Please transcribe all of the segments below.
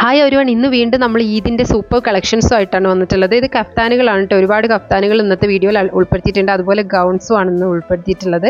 Hi ഒരുവൺ ഇന്ന് വീണ്ടും നമ്മൾ ഈദിന്റെ സൂപ്പർ കളക്ഷൻസും ആയിട്ടാണ് വന്നിട്ടുള്ളത്. ഇത് കഫ്താനുകളാണ് കേട്ടോ ഒരുപാട് കഫ്താനുകൾ ഇന്നത്തെ വീഡിയോയിൽ ഉൾപ്പെടുത്തിയിട്ടുണ്ട്. അതുപോലെ ഗൗൺസും ആണ് ഇന്ന് ഉൾപ്പെടുത്തിയിട്ടുള്ളത്.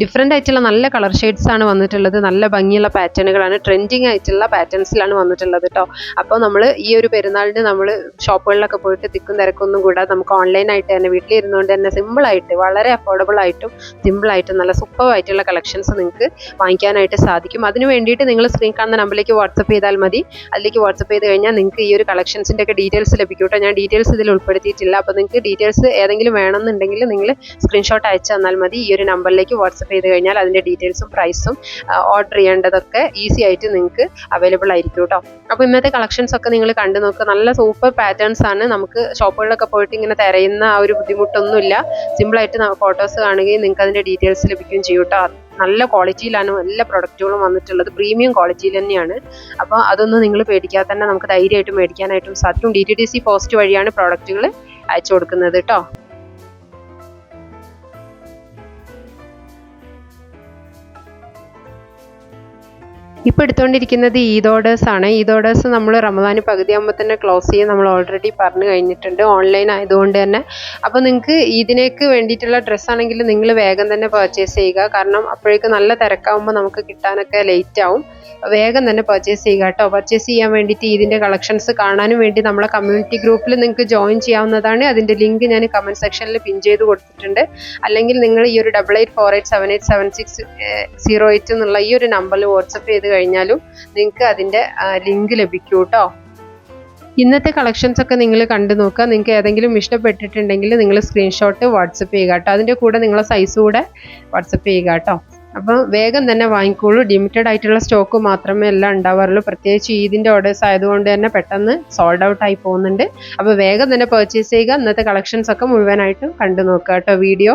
ഡിഫറെന്റ് ആയിട്ടുള്ള നല്ല കളർ ഷെയ്ഡ്സ് ആണ് വന്നിട്ടുള്ളത്. നല്ല ഭംഗിയുള്ള പാറ്റേണുകളാണ്. ട്രെൻഡിങ് ആയിട്ടുള്ള പാറ്റേൺസിലാണ് വന്നിട്ടുള്ളത് കേട്ടോ അപ്പോൾ നമ്മൾ ഈ ഒരു പെരുന്നാളിന് നമ്മൾ ഷോപ്പുകളിലൊക്കെ പോയിട്ട് തിക്കും തിരക്കൊന്നും കൂടാതെ നമുക്ക് ഓൺലൈനായിട്ട് തന്നെ വീട്ടിലിരുന്നുകൊണ്ട് തന്നെ സിമ്പിളായിട്ട് വളരെ അഫോർഡബിൾ ആയിട്ടും സിമ്പിളായിട്ടും നല്ല സൂപ്പർ ആയിട്ടുള്ള കളക്ഷൻസ് നിങ്ങൾക്ക് വാങ്ങിക്കാനായിട്ട് സാധിക്കും. അതിന് വേണ്ടിയിട്ട് നിങ്ങൾ സ്ക്രീൻ കാണുന്ന നമ്പറിലേക്ക് വാട്സപ്പ് ചെയ്താൽ മതി. അതിലേക്ക് വാട്സപ്പ് ചെയ്ത് കഴിഞ്ഞാൽ നിങ്ങൾക്ക് ഈ ഒരു കളക്ഷൻസിന്റെ ഒക്കെ ഡീറ്റെയിൽസ് ലഭിക്കും കേട്ടോ. ഞാൻ ഡീറ്റെയിൽസ് ഇതിൽ ഉൾപ്പെടുത്തിയിട്ടില്ല. അപ്പോൾ നിങ്ങൾക്ക് ഡീറ്റെയിൽസ് ഏതെങ്കിലും വേണമെന്നുണ്ടെങ്കിൽ നിങ്ങൾ സ്ക്രീൻഷോട്ട് അയച്ചു തന്നാൽ മതി. ഈ ഒരു നമ്പറിലേക്ക് വാട്സപ്പ് ചെയ്ത് കഴിഞ്ഞാൽ അതിന്റെ ഡീറ്റെയിൽസും പ്രൈസും ഓർഡർ ചെയ്യേണ്ടതൊക്കെ ഈസി ആയിട്ട് നിങ്ങൾക്ക് അവൈലബിൾ ആയിരിക്കും കേട്ടോ. അപ്പോൾ ഇന്നത്തെ കളക്ഷൻസ് ഒക്കെ നിങ്ങൾ കണ്ടു നോക്കുക നല്ല സൂപ്പർ പാറ്റേൺസ് ആണ്. നമുക്ക് ഷോപ്പുകളിലൊക്കെ പോയിട്ട് ഇങ്ങനെ തിരയുന്ന ആ ഒരു ബുദ്ധിമുട്ടൊന്നുമില്ല. സിമ്പിളായിട്ട് ഫോട്ടോസ് കാണുകയും നിങ്ങൾക്ക് അതിന്റെ ഡീറ്റെയിൽസ് ലഭിക്കുകയും ചെയ്യും കേട്ടോ. നല്ല ക്വാളിറ്റിയിലാണ് എല്ലാ പ്രൊഡക്റ്റുകളും വന്നിട്ടുള്ളത്. പ്രീമിയം ക്വാളിറ്റിയിൽ തന്നെയാണ്. അപ്പോൾ അതൊന്നും നിങ്ങൾ പേടിക്കാതെ തന്നെ നമുക്ക് ധൈര്യമായിട്ട് മേടിക്കാനായിട്ടും സാധിക്കും. D T D C post വഴിയാണ് പ്രോഡക്റ്റുകൾ അയച്ചു കൊടുക്കുന്നത് കേട്ടോ ഇപ്പോൾ എടുത്തുകൊണ്ടിരിക്കുന്നത് ഈദ് ഓർഡേഴ്സ് ആണ്. ഈദ് ഓർഡേഴ്സ് നമ്മൾ റമദാൻ പകുതിയാകുമ്പോൾ തന്നെ ക്ലോസ് ചെയ്യും. നമ്മൾ ഓൾറെഡി പറഞ്ഞു കഴിഞ്ഞിട്ടുണ്ട്. ഓൺലൈൻ ആയതുകൊണ്ട് തന്നെ. അപ്പോൾ നിങ്ങൾക്ക് ഈദിനേക്ക് വേണ്ടിയിട്ടുള്ള ഡ്രസ്സ് ആണെങ്കിൽ നിങ്ങൾ വേഗം തന്നെ പർച്ചേസ് ചെയ്യുക. കാരണം അപ്പോഴേക്ക് നല്ല തിരക്കാവുമ്പോൾ നമുക്ക് കിട്ടാനൊക്കെ ലേറ്റ് ആവും. വേഗം തന്നെ പർച്ചേസ് ചെയ്യുക കേട്ടോ. പർച്ചേസ് ചെയ്യാൻ വേണ്ടിയിട്ട് ഇതിന്റെ കളക്ഷൻസ് കാണാനും വേണ്ടി നമ്മളെ കമ്മ്യൂണിറ്റി ഗ്രൂപ്പിൽ നിങ്ങൾക്ക് ജോയിൻ ചെയ്യാവുന്നതാണ്. അതിന്റെ ലിങ്ക് ഞാൻ കമന്റ് സെക്ഷനിൽ പിൻ ചെയ്ത് കൊടുത്തിട്ടുണ്ട്. അല്ലെങ്കിൽ നിങ്ങൾ ഈ ഒരു double eight four eight seven eight seven six zero eight എന്നുള്ള ഈ ഒരു നമ്പറിൽ വാട്സപ്പ് ചെയ്ത് കഴിഞ്ഞാലും നിങ്ങൾക്ക് അതിന്റെ ലിങ്ക് ലഭിക്കും കേട്ടോ ഇന്നത്തെ കളക്ഷൻസ് ഒക്കെ നിങ്ങൾ കണ്ടു നോക്കുക. നിങ്ങൾക്ക് ഏതെങ്കിലും ഇഷ്ടപ്പെട്ടിട്ടുണ്ടെങ്കിൽ നിങ്ങൾ സ്ക്രീൻഷോട്ട് വാട്സപ്പ് ചെയ്യുക കേട്ടോ അതിന്റെ കൂടെ നിങ്ങളെ സൈസ് കൂടെ വാട്സപ്പ് ചെയ്യുക കേട്ടോ അപ്പം വേഗം തന്നെ വാങ്ങിക്കോളൂ. ലിമിറ്റഡ് ആയിട്ടുള്ള സ്റ്റോക്ക് മാത്രമേ എല്ലാം ഉണ്ടാവാറുള്ളൂ. പ്രത്യേകിച്ച് ഈദിന്റെ ഓർഡേഴ്സ് ആയതുകൊണ്ട് തന്നെ പെട്ടെന്ന് സോൾഡ് ഔട്ട് ആയി പോകുന്നുണ്ട്. അപ്പോൾ വേഗം തന്നെ പർച്ചേസ് ചെയ്യുക. ഇന്നത്തെ കളക്ഷൻസ് ഒക്കെ മുഴുവനായിട്ടും കണ്ടു നോക്കുക കേട്ടോ വീഡിയോ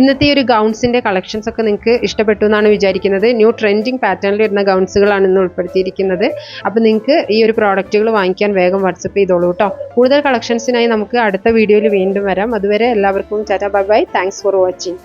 ഇന്നത്തെ ഒരു ഗൗൺസിന്റെ കളക്ഷൻസ് ഒക്കെ നിങ്ങൾക്ക് ഇഷ്ടപ്പെട്ടു എന്നാണ് വിചാരിക്കുന്നത്. ന്യൂ ട്രെൻഡിങ് പാറ്റേണിൽ വരുന്ന ഗൗൺസുകളാണ് ഇന്ന് ഉൾപ്പെടുത്തിയിരിക്കുന്നത്. അപ്പോൾ നിങ്ങൾക്ക് ഈ ഒരു പ്രോഡക്റ്റുകൾ വാങ്ങിക്കാൻ വേഗം വാട്സപ്പ് ചെയ്തോളൂ കേട്ടോ കൂടുതൽ കളക്ഷൻസിനായി നമുക്ക് അടുത്ത വീഡിയോയിൽ വീണ്ടും വരാം. അതുവരെ എല്ലാവർക്കും tata bye bye. Thanks for watching